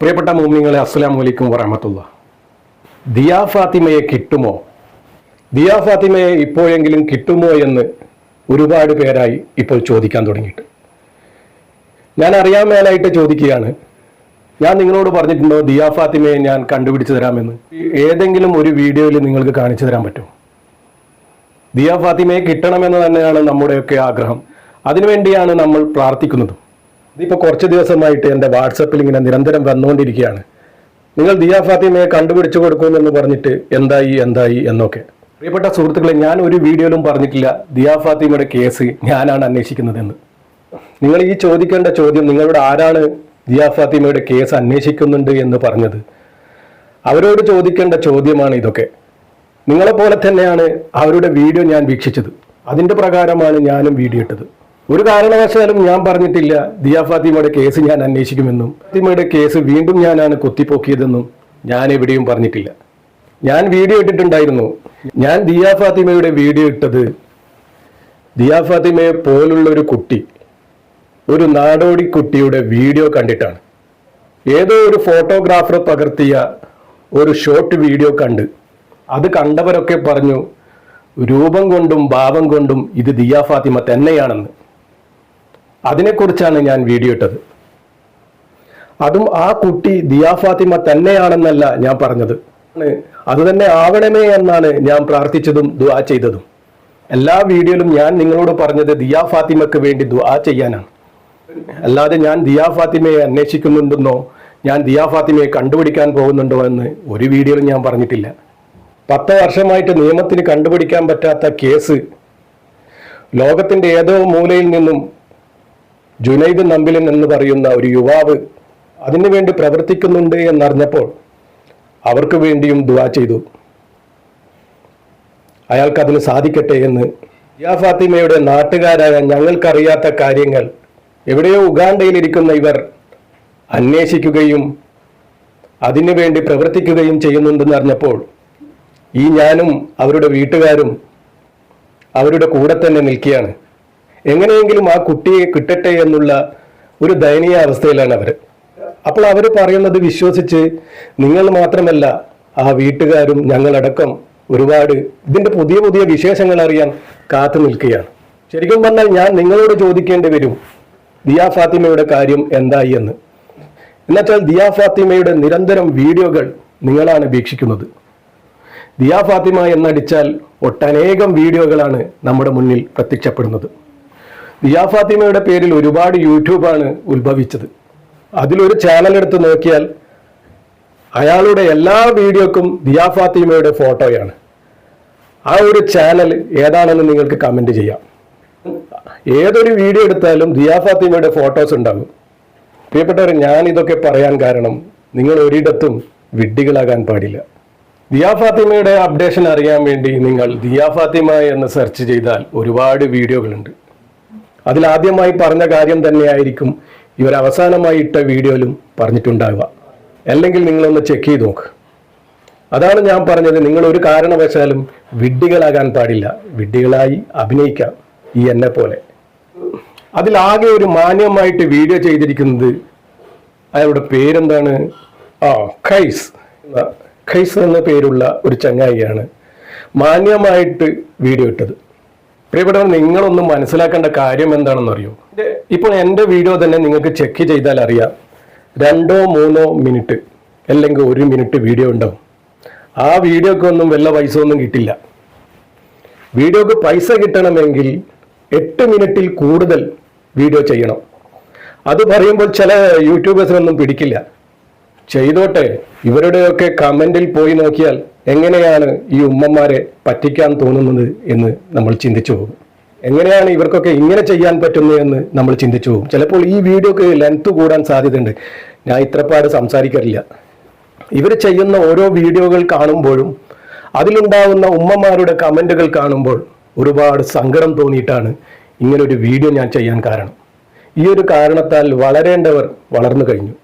പ്രിയപ്പെട്ട മോമിനിങ്ങളെ അസ്സലാം വലൈക്കും വറഹമത്തുള്ള. ദിയാ ഫാത്തിമയെ കിട്ടുമോ? ദിയാ ഫാത്തിമയെ ഇപ്പോഴെങ്കിലും കിട്ടുമോ എന്ന് ഒരുപാട് പേരായി ഇപ്പോൾ ചോദിക്കാൻ തുടങ്ങിയിട്ട്. ഞാൻ അറിയാൻ മേലായിട്ട് ചോദിക്കുകയാണ്. ഞാൻ നിങ്ങളോട് പറഞ്ഞിട്ടുണ്ടോ ദിയാ ഫാത്തിമയെ ഞാൻ കണ്ടുപിടിച്ച് തരാമെന്ന്? ഏതെങ്കിലും ഒരു വീഡിയോയിൽ നിങ്ങൾക്ക് കാണിച്ചു തരാൻ പറ്റുമോ? ദിയാ ഫാത്തിമയെ കിട്ടണമെന്ന് തന്നെയാണ് നമ്മുടെയൊക്കെ ആഗ്രഹം. അതിനുവേണ്ടിയാണ് നമ്മൾ പ്രാർത്ഥിക്കുന്നതും. ഇതിപ്പോൾ കുറച്ച് ദിവസമായിട്ട് എന്റെ വാട്സപ്പിൽ ഇങ്ങനെ നിരന്തരം വന്നുകൊണ്ടിരിക്കുകയാണ് നിങ്ങൾ ദിയ ഫാത്തിമയെ കണ്ടുപിടിച്ചു കൊടുക്കുമെന്ന് പറഞ്ഞിട്ട് എന്തായി എന്തായി എന്നൊക്കെ. പ്രിയപ്പെട്ട സുഹൃത്തുക്കളെ ഞാൻ ഒരു വീഡിയോയിലും പറഞ്ഞിട്ടില്ല. ദിയ ഫാത്തിമയുടെ കേസ് ഞാനാണ് അന്വേഷിക്കുന്നതെന്ന്. നിങ്ങൾ ഈ ചോദിക്കേണ്ട ചോദ്യം നിങ്ങളുടെ ആരാണ് ദിയ ഫാത്തിമയുടെ കേസ് അന്വേഷിക്കുന്നുണ്ട് എന്ന് പറഞ്ഞത്. അവരോട് ചോദിക്കേണ്ട ചോദ്യമാണ് ഇതൊക്കെ. നിങ്ങളെപ്പോലെ തന്നെയാണ് അവരുടെ വീഡിയോ ഞാൻ വീക്ഷിച്ചത്. അതിന്റെ പ്രകാരമാണ് ഞാനും വീഡിയോ ഇട്ടത്. ഒരു കാരണവശാലും ഞാൻ പറഞ്ഞിട്ടില്ല. ദിയ ഫാത്തിമയുടെ കേസ് ഞാൻ അന്വേഷിക്കുമെന്നും ഫാത്തിമയുടെ കേസ് വീണ്ടും ഞാനാണ് കൊത്തിപ്പോക്കിയതെന്നും ഞാൻ എവിടെയും പറഞ്ഞിട്ടില്ല. ഞാൻ വീഡിയോ ഇട്ടിട്ടുണ്ടായിരുന്നു. ഞാൻ ദിയ ഫാത്തിമയുടെ വീഡിയോ ഇട്ടത് ദിയ ഫാത്തിമയെ പോലുള്ള ഒരു കുട്ടി ഒരു നാടോടി കുട്ടിയുടെ വീഡിയോ കണ്ടിട്ടാണ്. ഏതോ ഒരു ഫോട്ടോഗ്രാഫർ പകർത്തിയ ഒരു ഷോർട്ട് വീഡിയോ കണ്ട് അത് കണ്ടവരൊക്കെ പറഞ്ഞു രൂപം കൊണ്ടും ഭാവം കൊണ്ടും ഇത് ദിയ ഫാത്തിമ തന്നെയാണെന്ന്. അതിനെക്കുറിച്ചാണ് ഞാൻ വീഡിയോ ഇട്ടത്. അതും ആ കുട്ടി ദിയാ ഫാത്തിമ തന്നെയാണെന്നല്ല ഞാൻ പറഞ്ഞത്. അത് തന്നെ ആവണമേ എന്നാണ് ഞാൻ പ്രാർത്ഥിച്ചതും ദുആ ചെയ്തതും. എല്ലാ വീഡിയോയിലും ഞാൻ നിങ്ങളോട് പറഞ്ഞത് ദിയാ ഫാത്തിമയ്ക്ക് വേണ്ടി ദുആ ചെയ്യാനാണ്. അല്ലാതെ ഞാൻ ദിയാ ഫാത്തിമയെ അന്വേഷിക്കുന്നുണ്ടെന്നോ ഞാൻ ദിയാ ഫാത്തിമയെ കണ്ടുപിടിക്കാൻ പോകുന്നുണ്ടോ എന്ന് ഒരു വീഡിയോയിലും ഞാൻ പറഞ്ഞിട്ടില്ല. പത്ത് വർഷമായിട്ട് നിയമത്തിന് കണ്ടുപിടിക്കാൻ പറ്റാത്ത കേസ് ലോകത്തിന്റെ ഏതോ മൂലയിൽ നിന്നും ജുനൈദ് നമ്പിലൻ എന്ന് പറയുന്ന ഒരു യുവാവ് അതിനുവേണ്ടി പ്രവർത്തിക്കുന്നുണ്ട് എന്നറിഞ്ഞപ്പോൾ അവർക്ക് വേണ്ടിയും ദുവാ ചെയ്തു. അയാൾക്ക് അതിന് സാധിക്കട്ടെ എന്ന്. യാ ഫാത്തിമയുടെ നാട്ടുകാരായ ഞങ്ങൾക്കറിയാത്ത കാര്യങ്ങൾ എവിടെയോ ഉഗാണ്ടയിലിരിക്കുന്ന ഇവർ അന്വേഷിക്കുകയും അതിനുവേണ്ടി പ്രവർത്തിക്കുകയും ചെയ്യുന്നുണ്ടെന്ന് അറിഞ്ഞപ്പോൾ ഈ ഞാനും അവരുടെ വീട്ടുകാരും അവരുടെ കൂടെ തന്നെ നിൽക്കുകയാണ്. എങ്ങനെയെങ്കിലും ആ കുട്ടിയെ കിട്ടട്ടെ എന്നുള്ള ഒരു ദയനീയ അവസ്ഥയിലാണ് അവർ അപ്പോൾ അവർ പറയുന്നത് വിശ്വസിച്ച് നിങ്ങൾ മാത്രമല്ല ആ വീട്ടുകാരും ഞങ്ങളടക്കം ഒരുപാട് ഇതിന്റെ പുതിയ പുതിയ വിശേഷങ്ങൾ അറിയാൻ കാത്തു നിൽക്കുകയാണ്. ശരിക്കും പറഞ്ഞാൽ ഞാൻ നിങ്ങളോട് ചോദിക്കേണ്ടി വരും ദിയ ഫാത്തിമയുടെ കാര്യം എന്തായി എന്ന്. എന്നുവെച്ചാൽ ദിയ ഫാത്തിമയുടെ നിരന്തരം വീഡിയോകൾ നിങ്ങളാണ് വീക്ഷിക്കുന്നത്. ദിയ ഫാത്തിമ എന്നടിച്ചാൽ ഒട്ടനേകം വീഡിയോകളാണ് നമ്മുടെ മുന്നിൽ പ്രത്യക്ഷപ്പെടുന്നത്. ദിയ ഫാത്തിമയുടെ പേരിൽ ഒരുപാട് യൂട്യൂബാണ് ഉത്ഭവിച്ചത്. അതിലൊരു ചാനൽ എടുത്ത് നോക്കിയാൽ അയാളുടെ എല്ലാ വീഡിയോക്കും ദിയ ഫാത്തിമയുടെ ഫോട്ടോയാണ്. ആ ഒരു ചാനൽ ഏതാണെന്ന് നിങ്ങൾക്ക് കമന്റ് ചെയ്യാം. ഏതൊരു വീഡിയോ എടുത്താലും ദിയ ഫാത്തിമയുടെ ഫോട്ടോസ് ഉണ്ടാകും. പ്രിയപ്പെട്ടവർ ഞാൻ ഇതൊക്കെ പറയാൻ കാരണം നിങ്ങൾ ഒരിടത്തും വിഡ്ഢികളാകാൻ പാടില്ല. ദിയാ ഫാത്തിമയുടെ അപ്ഡേഷൻ അറിയാൻ വേണ്ടി നിങ്ങൾ ദിയാ ഫാത്തിമ എന്ന് സെർച്ച് ചെയ്താൽ ഒരുപാട് വീഡിയോകളുണ്ട്. അതിൽ ആദ്യമായി പറഞ്ഞ കാര്യം തന്നെയായിരിക്കും ഇവർ അവസാനമായി ഇട്ട വീഡിയോയിലും പറഞ്ഞിട്ടുണ്ടാവുക. അല്ലെങ്കിൽ നിങ്ങളൊന്ന് ചെക്ക് ചെയ്ത് നോക്ക്. അതാണ് ഞാൻ പറഞ്ഞത്. നിങ്ങൾ ഒരു കാരണവശാലും വിഡ്ഢികളാകാൻ പാടില്ല. വിഡ്ഢികളായി അഭിനയിക്കാം ഈ എന്നെ പോലെ. അതിലാകെ ഒരു മാന്യമായിട്ട് വീഡിയോ ചെയ്തിരിക്കുന്നത് അയാളുടെ പേരെന്താണ്? ആ ഖൈസ്. ഖൈസ് എന്ന പേരുള്ള ഒരു ചങ്ങായിയാണ് മാന്യമായിട്ട് വീഡിയോ ഇട്ടത്. പ്രിയപ്പെട്ടവർ നിങ്ങളൊന്നും മനസ്സിലാക്കേണ്ട കാര്യം എന്താണെന്ന് അറിയോ ഇപ്പോൾ എന്റെ വീഡിയോ തന്നെ നിങ്ങൾക്ക് ചെക്ക് ചെയ്താൽ അറിയാം. രണ്ടോ മൂന്നോ മിനിറ്റ് അല്ലെങ്കിൽ ഒരു മിനിറ്റ് വീഡിയോ ഉണ്ടാവും. ആ വീഡിയോക്ക് ഒന്നും വല്ല പൈസ ഒന്നും കിട്ടില്ല. വീഡിയോക്ക് പൈസ കിട്ടണമെങ്കിൽ എട്ട് മിനിറ്റിൽ കൂടുതൽ വീഡിയോ ചെയ്യണം. അത് പറയുമ്പോൾ ചില യൂട്യൂബേഴ്സിനൊന്നും പിടിക്കില്ല. ചെയ്തോട്ടെ ഇവരുടെയൊക്കെ കമന്റിൽ പോയി നോക്കിയാൽ എങ്ങനെയാണ് ഈ ഉമ്മമാരെ പറ്റിക്കാൻ തോന്നുന്നത് എന്ന് നമ്മൾ ചിന്തിച്ചു പോകും. എങ്ങനെയാണ് ഇവർക്കൊക്കെ ഇങ്ങനെ ചെയ്യാൻ പറ്റുന്നത് എന്ന് നമ്മൾ ചിന്തിച്ചു പോകും. ചിലപ്പോൾ ഈ വീഡിയോക്ക് ലെങ്ത് കൂടാൻ സാധ്യതയുണ്ട്. ഞാൻ ഇത്രപ്പാട് സംസാരിക്കാറില്ല. ഇവർ ചെയ്യുന്ന ഓരോ വീഡിയോകൾ കാണുമ്പോഴും അതിലുണ്ടാകുന്ന ഉമ്മമാരുടെ കമന്റുകൾ കാണുമ്പോൾ ഒരുപാട് സങ്കടം തോന്നിയിട്ടാണ് ഇങ്ങനൊരു വീഡിയോ ഞാൻ ചെയ്യാൻ കാരണം. ഈ ഒരു കാരണത്താൽ വളരേണ്ടവർ വളർന്നു കഴിഞ്ഞു.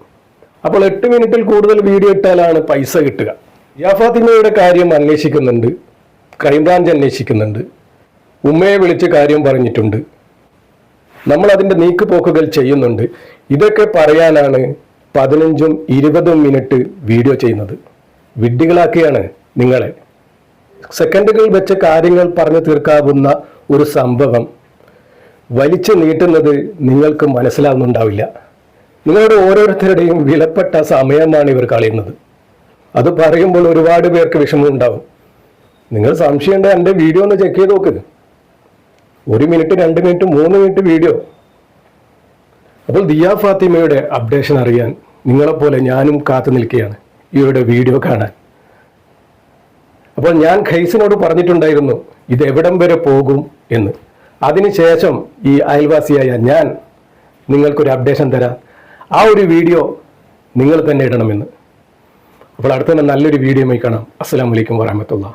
അപ്പോൾ എട്ട് മിനിറ്റിൽ കൂടുതൽ വീഡിയോ ഇട്ടാലാണ് പൈസ കിട്ടുക. യാഫാത്തിമയുടെ കാര്യം അന്വേഷിക്കുന്നുണ്ട്. ക്രൈംബ്രാഞ്ച് അന്വേഷിക്കുന്നുണ്ട്. ഉമ്മയെ വിളിച്ച് കാര്യം പറഞ്ഞിട്ടുണ്ട്. നമ്മൾ അതിന്റെ നീക്കുപോക്കുകൾ ചെയ്യുന്നുണ്ട്. ഇതൊക്കെ പറയാനാണ് പതിനഞ്ചും ഇരുപതും മിനിറ്റ് വീഡിയോ ചെയ്യുന്നത്. വിഡ്ഢികളാക്കിയാണ് നിങ്ങളെ. സെക്കൻഡുകൾ വെച്ച് കാര്യങ്ങൾ പറഞ്ഞു തീർക്കാവുന്ന ഒരു സംഭവം വലിച്ചു നീട്ടുന്നത് നിങ്ങൾക്ക് മനസ്സിലാവുന്നുണ്ടാവില്ല. നിങ്ങളുടെ ഓരോരുത്തരുടെയും വിലപ്പെട്ട സമയമാണ് ഇവർ കളയുന്നത്. അത് പറയുമ്പോൾ ഒരുപാട് പേർക്ക് വിഷമം ഉണ്ടാവും നിങ്ങൾ സംശയമുണ്ട് എന്റെ വീഡിയോ ഒന്ന് ചെക്ക് ചെയ്ത് നോക്ക് ഒരു മിനിറ്റ് രണ്ട് മിനിറ്റ് മൂന്ന് മിനിറ്റ് വീഡിയോ. അപ്പോൾ ദിയ ഫാത്തിമയുടെ അപ്ഡേഷൻ അറിയാൻ നിങ്ങളെപ്പോലെ ഞാനും കാത്തു നിൽക്കുകയാണ് ഇവരുടെ വീഡിയോ കാണാൻ. അപ്പോൾ ഞാൻ ഖൈസിനോട് പറഞ്ഞിട്ടുണ്ടായിരുന്നു ഇത് എവിടം വരെ പോകും എന്ന്. അതിനുശേഷം ഈ അയൽവാസിയായ ഞാൻ നിങ്ങൾക്കൊരു അപ്ഡേഷൻ തരാം. ആ ഒരു വീഡിയോ നിങ്ങൾ തന്നെ ഇടണമെന്ന്. അപ്പോൾ അടുത്ത നല്ലൊരു വീഡിയോയുമായി കാണാം. അസ്സാം വലൈക്കും വറഹമത്തുള്ള